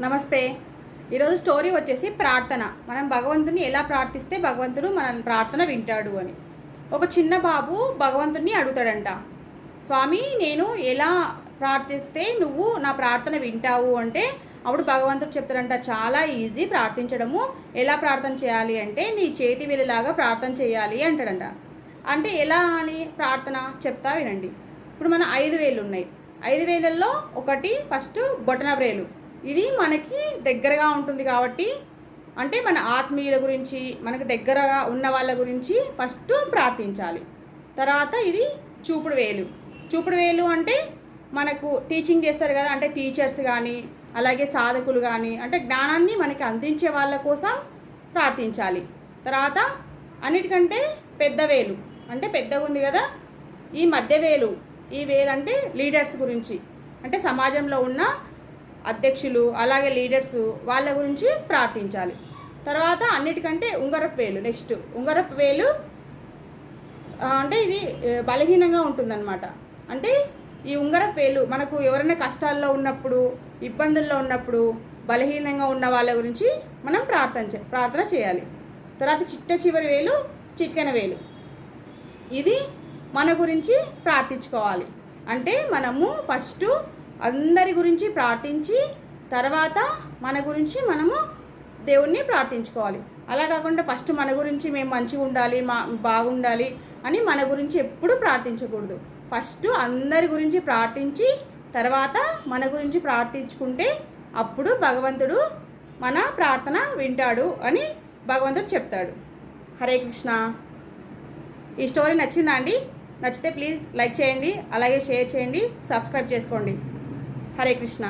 నమస్తే. ఈరోజు స్టోరీ వచ్చేసి ప్రార్థన. మనం భగవంతుని ఎలా ప్రార్థిస్తే భగవంతుడు మన ప్రార్థన వింటాడు అని. ఒక చిన్న బాబు భగవంతుని అడుగుతాడంట. స్వామి నేను ఎలా ప్రార్థిస్తే నువ్వు నా ప్రార్థన వింటావు? అంటే అప్పుడు భగవంతుడు చెప్తాడంట చాలా ఈజీ ప్రార్థించడము. ఎలా ప్రార్థన చేయాలి అంటే నీ చేతి వెళ్ళేలాగా ప్రార్థన చేయాలి అంటాడంట. అంటే ఎలా అని ప్రార్థన చెప్తా వినండి. ఇప్పుడు మన ఐదు వేలు ఉన్నాయి ఐదు వేలల్లో ఒకటి ఫస్ట్ బొటనవ్రేలు. ఇది మనకి దగ్గరగా ఉంటుంది కాబట్టి అంటే మన ఆత్మీయుల గురించి మనకు దగ్గరగా ఉన్న వాళ్ళ గురించి ఫస్ట్ ప్రార్థించాలి. తర్వాత ఇది చూపుడు వేలు. చూపుడు వేలు అంటే మనకు టీచింగ్ చేస్తారు కదా అంటే టీచర్స్ కానీ అలాగే సాధకులు కానీ అంటే జ్ఞానాన్ని మనకి అందించే వాళ్ళ కోసం ప్రార్థించాలి. తర్వాత అన్నిటికంటే పెద్ద వేలు అంటే పెద్దగా ఉంది కదా ఈ మధ్య వేలు ఈ వేలు అంటే లీడర్స్ గురించి అంటే సమాజంలో ఉన్న అధ్యక్షులు అలాగే లీడర్స్ వాళ్ళ గురించి ప్రార్థించాలి. తర్వాత అన్నిటికంటే ఉంగరపు వేలు నెక్స్ట్ ఉంగరపు వేలు అంటే ఇది బలహీనంగా ఉంటుందన్నమాట. అంటే ఈ ఉంగరపు వేలు మనకు ఎవరైనా కష్టాల్లో ఉన్నప్పుడు ఇబ్బందుల్లో ఉన్నప్పుడు బలహీనంగా ఉన్న వాళ్ళ గురించి మనం ప్రార్థన చే ప్రార్థన చేయాలి. తర్వాత చిట్ట చివరి వేలు చిట్కన వేలు. ఇది మన గురించి ప్రార్థించుకోవాలి. అంటే మనము ఫస్ట్ అందరి గురించి ప్రార్థించి తర్వాత మన గురించి మనము దేవుణ్ణి ప్రార్థించుకోవాలి. అలా కాకుండా ఫస్ట్ మన గురించి మేము మంచిగా ఉండాలి మా బాగుండాలి అని మన గురించి ఎప్పుడు ప్రార్థించకూడదు. ఫస్ట్ అందరి గురించి ప్రార్థించి తర్వాత మన గురించి ప్రార్థించుకుంటే అప్పుడు భగవంతుడు మన ప్రార్థన వింటాడు అని భగవంతుడు చెప్తాడు. హరే కృష్ణ. ఈ స్టోరీ నచ్చిందా అండి? నచ్చితే ప్లీజ్ లైక్ చేయండి అలాగే షేర్ చేయండి సబ్స్క్రైబ్ చేసుకోండి. హరే కృష్ణ